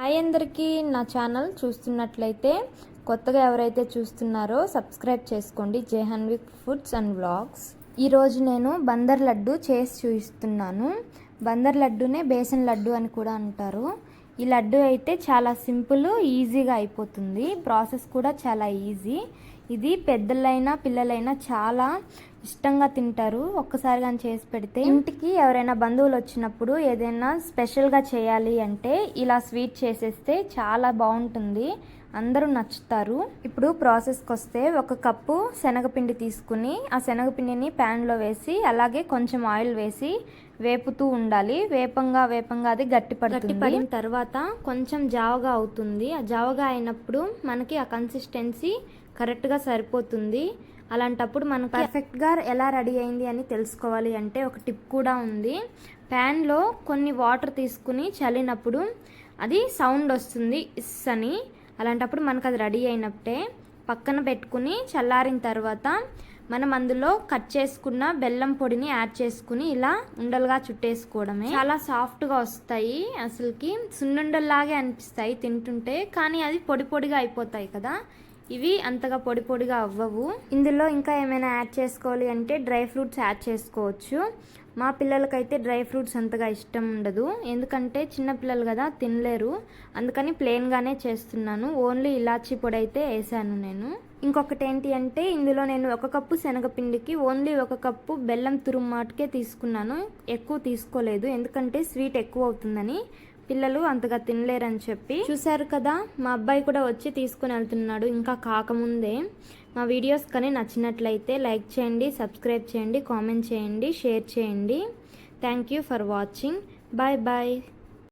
Hi అందరికీ నా channel చూస్తున్నట్లయితే కొత్తగా ఎవరైతే చూస్తున్నారో సబ్స్క్రైబ్ చేసుకోండి. Jehanvik foods and vlogs. ఈరోజు నేను బందర్ లడ్డు చేసి చూపిస్తున్నాను. బందర్ లడ్డునే బేసన్ లడ్డు అని కూడా అంటారు. ఈ లడ్డు అయితే చాలా సింపుల్ ఈజీగా అయిపోతుంది. ప్రాసెస్ కూడా చాలా ఈజీ. ఇది పెద్దలైనా పిల్లలైనా చాలా ఇష్టంగా తింటారు. ఒక్కసారి కానీ చేసి పెడితే ఇంటికి ఎవరైనా బంధువులు వచ్చినప్పుడు ఏదైనా స్పెషల్గా చేయాలి అంటే ఇలా స్వీట్ చేసేస్తే చాలా బాగుంటుంది. అందరూ నచ్చుతారు. ఇప్పుడు ప్రాసెస్కి వస్తే ఒక కప్పు శనగపిండి తీసుకుని ఆ శనగపిండిని ప్యాన్లో వేసి అలాగే కొంచెం ఆయిల్ వేసి వేపుతూ ఉండాలి. వేపంగా వేపంగా అది గట్టి పడిన తర్వాత కొంచెం జావగా అవుతుంది. ఆ జావగా అయినప్పుడు మనకి ఆ కన్సిస్టెన్సీ కరెక్ట్గా సరిపోతుంది. అలాంటప్పుడు మనకు పర్ఫెక్ట్గా ఎలా రెడీ అయింది అని తెలుసుకోవాలి అంటే ఒక టిప్ కూడా ఉంది. ప్యాన్లో కొన్ని వాటర్ తీసుకుని చల్లినప్పుడు అది సౌండ్ వస్తుంది ఇస్ అని. అలాంటప్పుడు మనకు అది రెడీ అయినప్పుడే పక్కన పెట్టుకుని చల్లారిన తర్వాత మనం అందులో కట్ చేసుకున్న బెల్లం పొడిని యాడ్ చేసుకుని ఇలా ఉండలుగా చుట్టేసుకోవడమే. చాలా సాఫ్ట్గా వస్తాయి. అసలుకి సున్నుండల్లాగే అనిపిస్తాయి తింటుంటే. కానీ అది పొడి పొడిగా అయిపోతాయి కదా. ఇవి అంతగా పొడి పొడిగా అవ్వవు. ఇందులో ఇంకా ఏమైనా యాడ్ చేసుకోవాలి అంటే డ్రై ఫ్రూట్స్ యాడ్ చేసుకోవచ్చు. మా పిల్లలకైతే డ్రై ఫ్రూట్స్ అంతగా ఇష్టం ఉండదు. ఎందుకంటే చిన్న పిల్లలు కదా తినలేరు. అందుకని ప్లెయిన్గానే చేస్తున్నాను. ఓన్లీ ఇలాచీ పొడి అయితే వేసాను నేను. ఇంకొకటి ఏంటి అంటే ఇందులో నేను ఒక కప్పు శనగపిండికి ఓన్లీ ఒక కప్పు బెల్లం తురుమ్మాటికే తీసుకున్నాను. ఎక్కువ తీసుకోలేదు. ఎందుకంటే స్వీట్ ఎక్కువ అవుతుందని. పిల్లలు అంతగా తినలేరని చెప్పి చూశారు కదా మా అబ్బాయి కూడా వచ్చి తీసుకుని వెళ్తున్నాడు. ఇంకా కాకముందే మా వీడియోస్ కానీ నచ్చినట్లయితే లైక్ చేయండి సబ్స్క్రైబ్ చేయండి కామెంట్ చేయండి షేర్ చేయండి. Thank you for watching bye bye